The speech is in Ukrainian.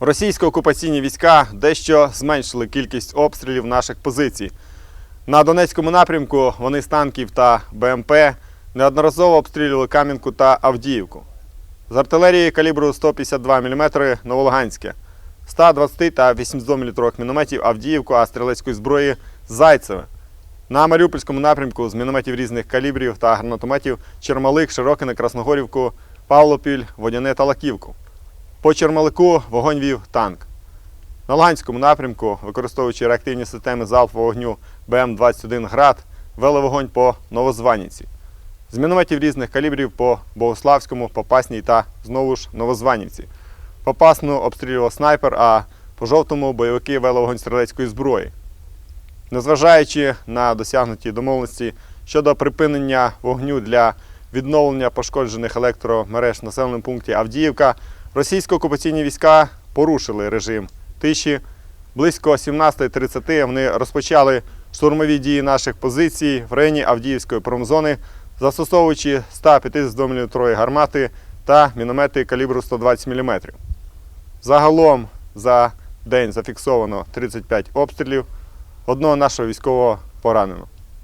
Російсько-окупаційні війська дещо зменшили кількість обстрілів наших позицій. На Донецькому напрямку вони з танків та БМП неодноразово обстрілювали Кам'янку та Авдіївку. З артилерії калібру 152 мм Новолуганське, 120 та 800 мм мінометів Авдіївку, а стрілецької зброї Зайцеве. На Маріупольському напрямку з мінометів різних калібрів та гранатометів Чермалик, Широкине, Красногорівку, Павлопіль, Водяне та Лаківку. По Чермалику вогонь вів танк. На Луганському напрямку, використовуючи реактивні системи залпового вогню БМ-21 «Град», вели вогонь по Новозваніці. З мінометів різних калібрів по Богославському, Попасній та знову ж Новозванівці. Попасну обстрілював снайпер, а по жовтому бойовики вели вогонь стрілецької зброї. Незважаючи на досягнуті домовленості щодо припинення вогню для відновлення пошкоджених електромереж в населеному пункті Авдіївка, російсько-окупаційні війська порушили режим тиші. Близько 17.30 вони розпочали штурмові дії наших позицій в районі Авдіївської промзони, застосовуючи 152 мм гармати та міномети калібру 120 мм. Загалом за день зафіксовано 35 обстрілів. Одного нашого військового поранено.